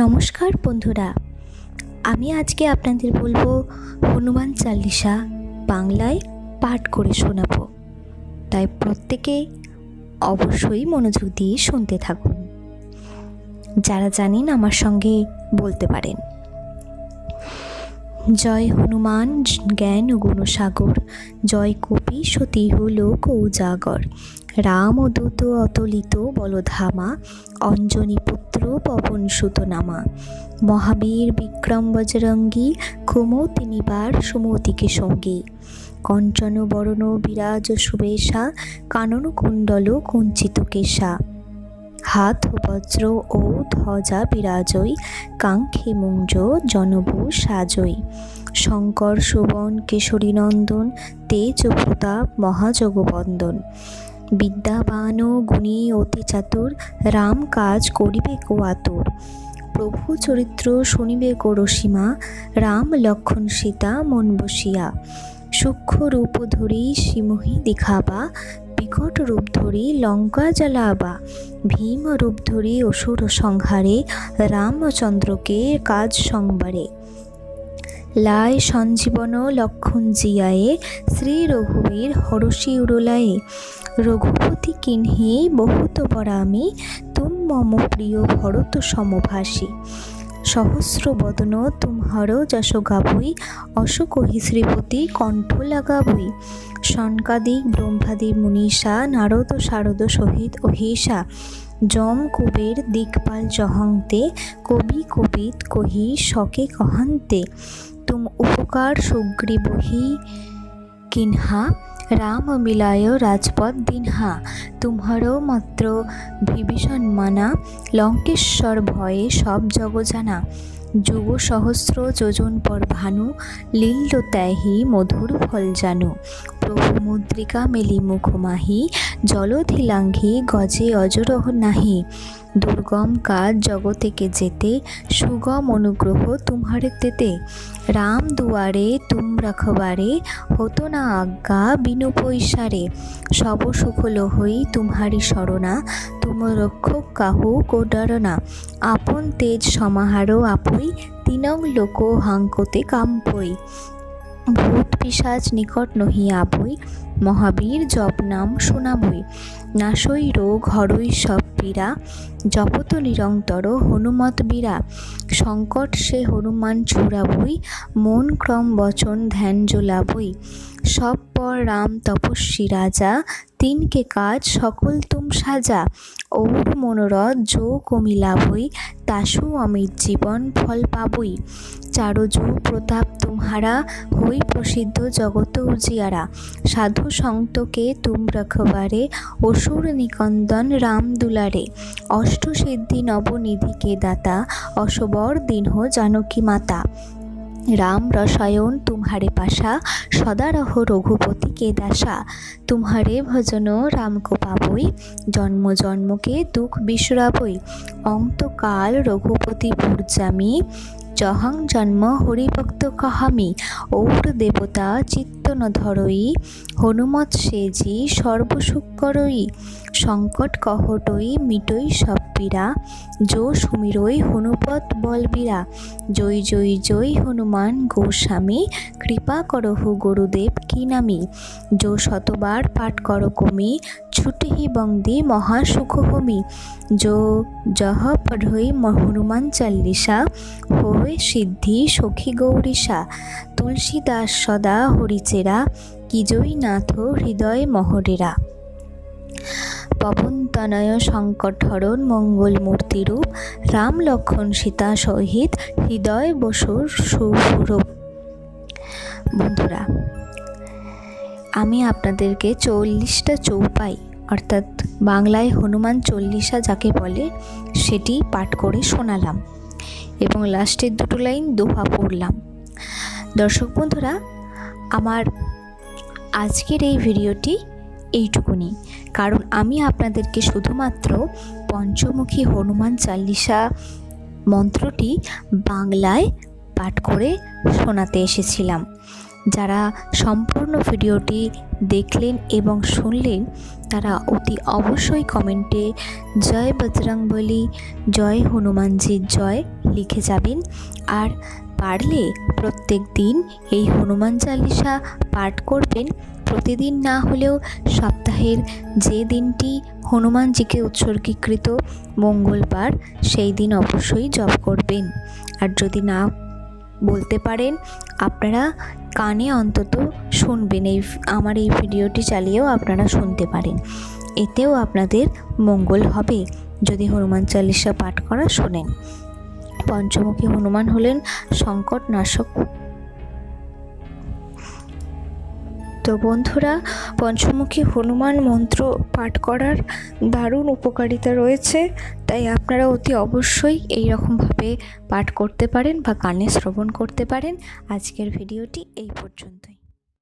নমস্কার বন্ধুরা। আমি আজকে আপনাদের বলব হনুমান চাল্লিশা বাংলায় পাঠ করে শোনাব। তাই প্রত্যেকে অবশ্যই মনোযোগ দিয়ে শুনতে থাকুন। যারা জানেন আমার সঙ্গে বলতে পারেন। জয় হনুমান জ্ঞান গুণসাগর জয় কপি সতীহ লোক উজাগর রাম ও দূত অতলিত বলধামা, অঞ্জনী পুত্র পবন সুত নামা মহাবীর বিক্রম বজরঙ্গী, কুমতি নিবার সুমতিকে সঙ্গী। কঞ্চন বরণ বিরাজ সুবেশা, কানন কুণ্ডল কুঞ্চিত কেশা। হাত বজ্র ও ধ্বজা বিরাজই, কাঙ্ক্ষে মুঞ্জ জনবু সাজই। শঙ্কর শোভন কেশরী নন্দন তেজ প্রতাপ মহাজগবন্দন বিদ্যাবান গুণী অতি চাতুর, রাম কাজ করিবে কো আতুর। প্রভু চরিত্র শুনিবে কো রসীমা, রাম লক্ষণ সীতা মন বসিয়া। সূক্ষ্ম রূপ ধরি সিমহি দেখাবা, বিকট রূপ ধরি লঙ্কা জ্বালাবা। ভীম রূপ ধরি অসুর সংহারে, রামচন্দ্রকে কাজ সংবারে। লায় সঞ্জীবন লক্ষণ জিয়ায়ে, শ্রী রঘুবীর হরষি উড়লায়ে। রঘুপতি কিন্হি বহুত পরামি তুম মম প্রিয় ভরত সমভাষী। সহস্র বদন তুমহর যশ গাবই অশোকহি শ্রীপতি কণ্ঠ লাগাবই। শনকাদিক ব্রহ্মাদি মুনীষা, নারদ শারদ সহিত অহিষা। যম কুবের দিকপাল জহন্তে, কবি কবিত কহি শকে কহান্তে। তুম উপকার সুগ্রীবহি কিনহা রাম মিলায় রাজপথ দিনহা তুমহার মাত্র বিভীষণ মানা লঙ্কেশ্বর ভয়ে সব জগ জানা যুগ সহস্র যোজন পর ভানু, লীল্য ত্যাহি মধুর ফল জানু। প্রভু মুদ্রিকা মেলি মুখমাহি জলধি লাঙ্ঘি গজে অজরহ নাহি। দুর্গম কাজ জগতেকে যেতে, সুগম অনুগ্রহ তুমহারে তেতে। রাম দুয়ারে তুম রাখবারে, হতো না আজ্ঞা বিনু পৈসারে সব সুখল হই তুমহারি শরণা, তুম রক্ষক কাহু কোডারনা আপন তেজ সমাহার আপুই, তিনং লোক হাঙ্কতে কাম্পই। ভূত পিসাজ নিকট নহিয়া বই মহাবীর জপ নাম শোনাবই নাশই রোগ হরই সব পীড়া জপত নিরন্তর হনুমত বীরা, সংকট সে হনুমান ছুড়াবই মন ক্রম বচন ধ্যান জোলাবই সব পর রাম তপস্বী রাজা, তিনকে কাজ সকল তুম সাজা। ঔর মনোরথ, যো কমিলাবই তাসু অমিত জীবন ফল পাবই। চারজু প্রতাপ তুমহারা হই প্রসিদ্ধ জগত উজিয়ারা। সাধু সন্তকে তুম রখবারে, অসুর নিকন্দন রাম দুলারে। অষ্টসিদ্ধি নবনিধিকে দাতা, অশবর দিনহ জানকী মাতা। রাম রসায়ন তুমহারে পাশা সদা রহ রঘুপতি কে দাসা। তুমহারে ভজন রাম কো পাবই, জন্ম জন্মকে দুঃখ বিসরাবই অন্তকাল রঘুপতি পুরজামি জহং জন্ম হরিভক্ত কাহামি। ঔর দেবতা চিত্তন ধরই হনুমত সেজি সর্বসুখ করই। সংকট কহটই মিটই সব পীড়া। যো সুমিরই হনুপত বলবীরা জয় জয় জয় হনুমান গোস্বামী, কৃপা করহু গুরুদেব কি নামি। যো শতবার পাঠ কর কমি ছুটিহি বন্দি মহাসুখ হমি। যো জহ পঢ়ই হনুমান চাল্লিশা হয়ে সিদ্ধি সখী গৌরীশা তুলসীদাস সদা হরিচেরা কিজয়ী নাথ হৃদয় মহরেরা পবনতনয় সংকটহরণ মঙ্গল মূর্তিরূপ, রাম লক্ষণ সীতা সহিত হৃদয় বসুর সুরূপ। বন্ধুরা, আমি আপনাদেরকে চল্লিশটা চৌপাই, অর্থাৎ বাংলায় হনুমান চল্লিশা যাকে বলে, সেটি পাঠ করে শোনালাম এবং লাস্টের দুটো লাইন দোহা পড়লাম। দর্শক বন্ধুরা, আমার আজকের এই ভিডিওটি এইটুকুনি। কারণ আমি আপনাদেরকে শুধুমাত্র পঞ্চমুখী হনুমান চাল্লিশা মন্ত্রটি বাংলায় পাঠ করে শোনাতে এসেছিলাম। যারা সম্পূর্ণ ভিডিওটি দেখলেন এবং শুনলেন, তারা অতি অবশ্যই কমেন্টে জয় বজরংবলী, জয় হনুমানজির জয় লিখে যাবেন। আর পারলে প্রত্যেক দিন এই হনুমান চালিসা পাঠ করবেন। প্রতিদিন না হলেও সপ্তাহের যে দিনটি হনুমানজিকে উৎসর্গীকৃত মঙ্গলবার, সেই দিন অবশ্যই জপ করবেন। আর যদি না বলতে পারেন, আপনারা কানে অন্তত শুনবেন এই আমার এই ভিডিওটি চালিয়েও আপনারা শুনতে পারেন। এতেও আপনাদের মঙ্গল হবে। যদি হনুমান চালিসা পাঠ করা শোনেন। পঞ্চমুখী হনুমান হলেন সংকট নাশক তো বন্ধুরা, পঞ্চমুখী হনুমান মন্ত্র পাঠ করার দারুণ উপকারিতা রয়েছে, তাই আপনারা অতি অবশ্যই এই রকমভাবে পাঠ করতে পারেন বা কানে শ্রবণ করতে পারেন। আজকের ভিডিওটি এই পর্যন্তই।